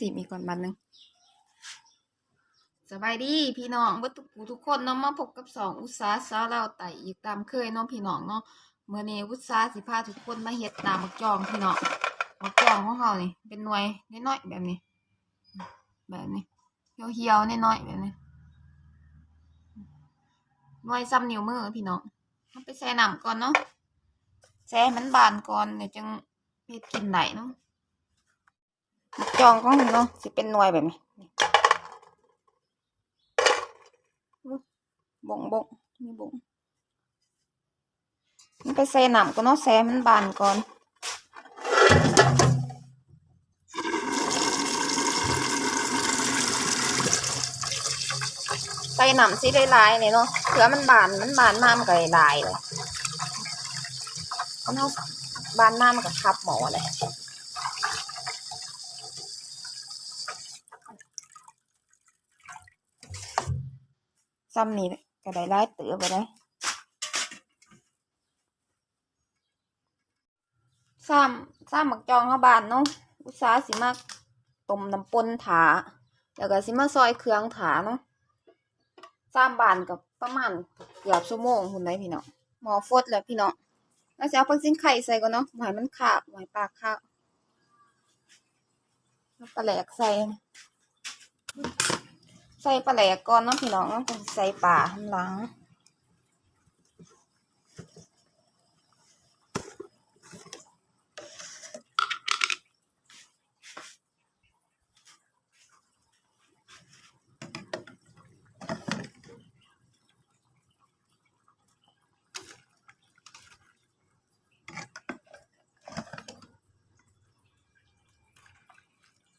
สีมีก่อนบันหนึ่งสบายดีพี่น้องเบ่ทุกผู้ทุกคนเนาะมาพบกับสองอุตสาหสาวเราไต่อีกตามเคยเนาะพี่น้องเนาะเมื่อนี้อุตสาหสิพาทุกคนมาเฮ็ดตามมักจองพี่น้องมักจองของเรานี่เป็นหน่วยน้อยๆแบบนี้ แบบนี้เหี่ยวๆน้อยๆแบบนี้หน่วยซ้ำนิ้วมือพี่น้องเอาไปแช่น้ำก่อนเนาะแช่ให้มันบานก่อนเดี๋ยวจังเฮ็ดกินได้เนาะ จองของเนาะสิเป็นหน่วยแบบนี้บงบงมีบงมันไปใส่หนำก็เนาะแซ่มันบานก่อนใส่หนำสิได้ลายเลยเนาะเผื่อมันบานมันบานมากมันก็ได้ลายเลยเอาเนาบานมากมันก็คับหมอเลย ซ้ำนี่ก็ได้หลายเตือไปได้ซ้ำซ้ำหมักจองเขาบานเนาะอุตสาสิมาต้มน้ำปนถาแล้วก็สิมาซอยเครื่องถาเนาะซ้ำบานกับประมาณเกือบชั่วโมงคุณได้พี่น้องหมอฟดแล้วพี่น้องแล้วจะเอาปักซิ้นไข่ใส่ก่อนเนาะหมายมันขาบหมายปลาข้าวแล้วปลาแหลกใส่ ใส่ปลาแหลกก่อนเนาะพี่น้องเนาะก็ใส่ปลาข้างหลัง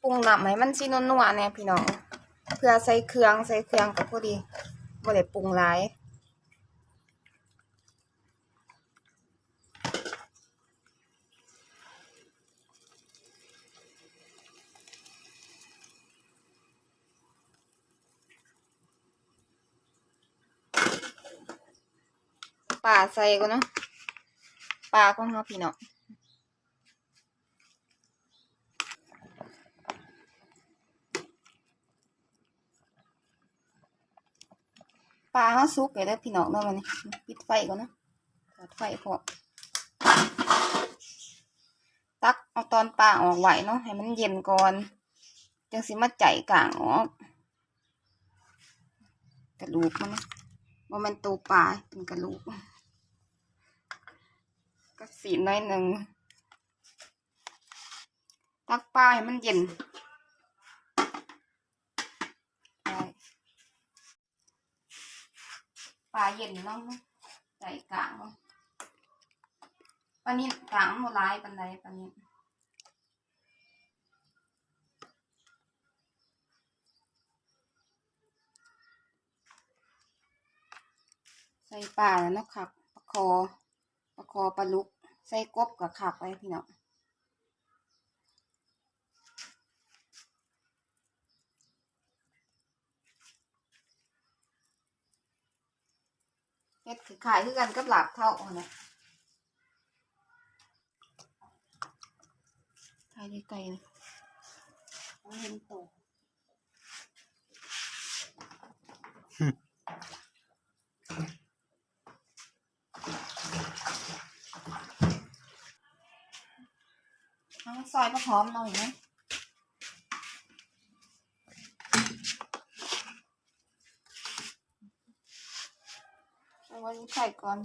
ปรุงน้ำให้มันสินัวๆเนี่ยพี่น้อง พื่อใส่เครื่องใส่เครื่องก็พอดีบ่ได้ปรุงหลายปลาใส่ก็เนาะปลาของเราพี่เน้อง ปลาเขาสุกเลยเด้อพี่น้องเนาะมันปิดไฟก่อนนะถอดไฟพอตักเอาตอนปลาออกไหวเนาะให้มันเย็นก่อนจังสิมาใจกลางออกกระดูกมันว่ามันตัวปลาเป็นกระดูกก็สีน้อยหนึ่งตักปลาให้มันเย็นไป ปลาเย็นเนาะใจกลางเนาะปลานี้กลางโมร้ายปันใดปลานี้ใส่ปลาแล้วนะครับปลาคอปลาคอปลาลุก ใส่กบกับขับไว้พี่น้อง ฮ็ดคือขายคือกันกับหลาบเท่าเนี่ยขายไกลๆนะเอาเห็นโตเอาซอยมะหอมหน่อยนะเอา ไว้ใส่ก่อน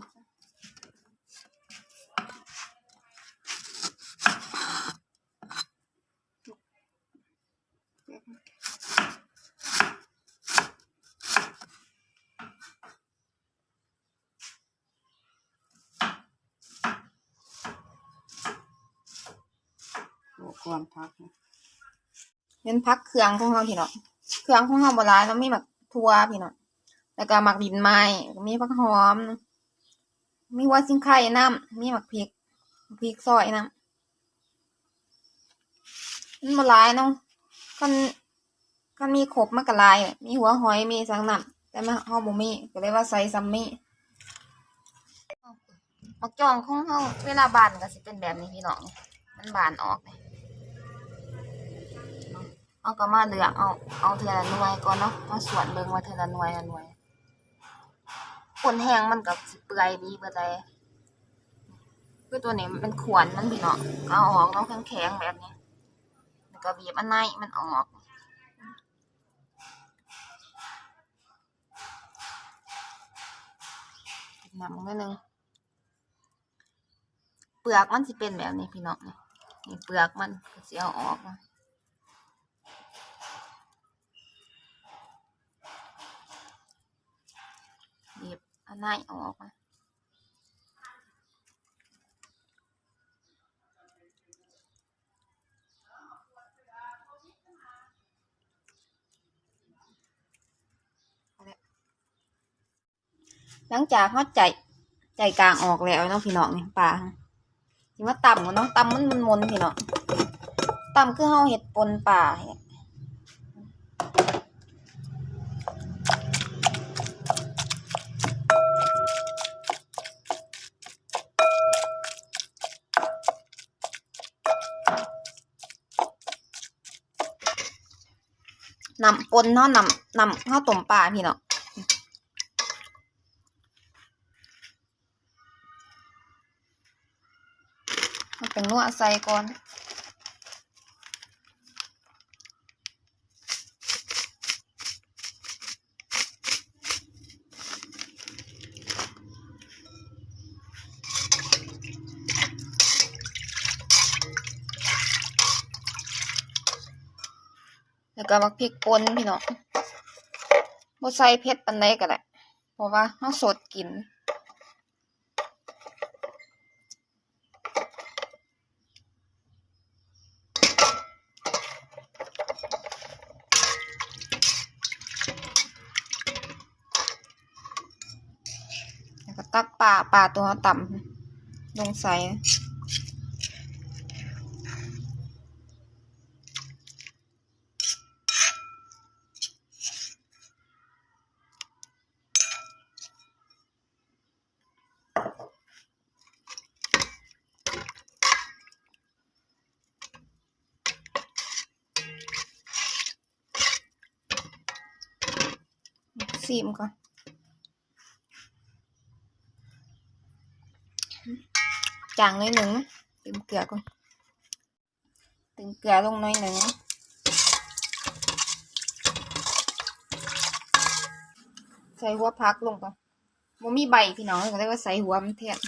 โอ้ก่อนพักนะเป็นพักเครื่องของเราพี่น้องเครื่องของเราโบราณเรามีหมักทั่วพี่น้อง แล้วก็หมักดินไม้มีผักหอม มีหัวซิงไข่น้ำมีหมักพริกพริกซอยน้ำมันโบราณเนาะกันกันมีครบมันก็หลาย มีหัวหอยมีสังน้ำแต่มาเฮาบ่มีก็เลยว่าใส่ซัมมี่มักจองของเฮาเวลาบานก็สิเป็นแบบนี้พี่น้องมันบานออกเลยเอาก็มาเลือกเอาเอาเทอละหน่วยก่อนเนาะมาสวนเบิ่งว่าเทอละหน่วยละหน่วย คนแห้งมันก็สิเปื่อยดีเบิดเลยคือตัวนี้มันเป็นขวานมันพี่เนาะก็เอาออกเนาะแข็งๆแบบนี้แล้วก็บีบอันในมันออกนำนิดนึงเปลือกมันสิเป็นแบบนี้พี่เนาะนี่นี่เปลือกมันก็สิเอาออกมา บีบอันไหนออกมาหลังจากเขาใจใจกลางออกแล้วเนาะพี่น้องนี่ปลาสิมาต่ำกันเนาะต่ำมันมันมนพี่น้องต่ำคือเฮาเห็ดปนป่าเนี่ย นำ ปนเนาะนำนำข้าวต้มปลาพี่เนาะมันเป็นนัวใส่ก่อน แล้วก็มักพริกป่นพี่เนาะบ่ใส่เผ็ดปานใดก็ได้เพราะว่าเฮาสดกิน แล้วก็ตักปลาปลาตัวต่ำลงใส่ ซีมก่อน จางหน้อยหนึ่งเติมเกลือก่อนเติมเกลือลงหน้อยหนึ่งใส่หัวพักลงก่อนบ่มีใบพี่น้องก็ได้ว่าใส่หัวมันแทน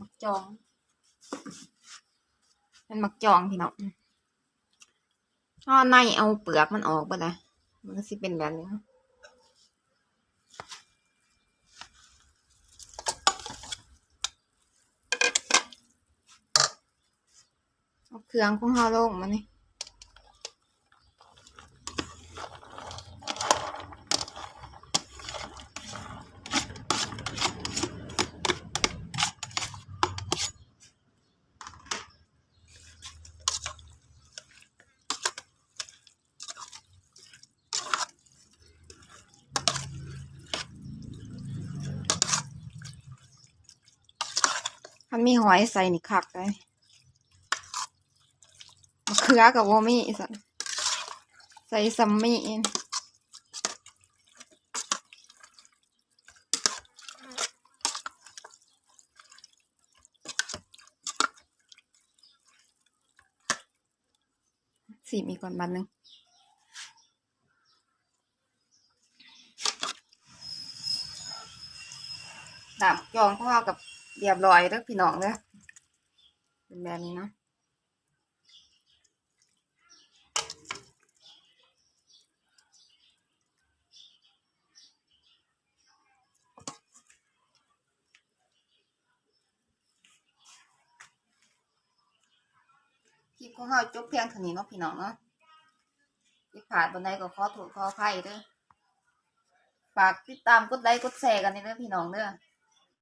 มักจอง มันมักจองพี่น้อง่อาในเอาเปลือกมันออกไปเลยมันก็สิเป็นแบบนี้เอาเครื่องของเราลงมานี่ มันมีหอยใส่นี่คักเลยมะเขือกับวมี่สันใส่ซัมมี่อินสีมีก่อนบันหนึ่งดาบจองพ่อกับ เรียบร้อยแล้วพี่น้องเด้อเป็นแบบนี้เนาะคลิปของเราจบเพียงเท่านี้เนาะพี่น้องเนาะที่ผ่านบนใดก็ขอโทษขออภัยเด้อฝากติดตามกดไลค์กดแชร์กันเด้อพี่น้องเด้อ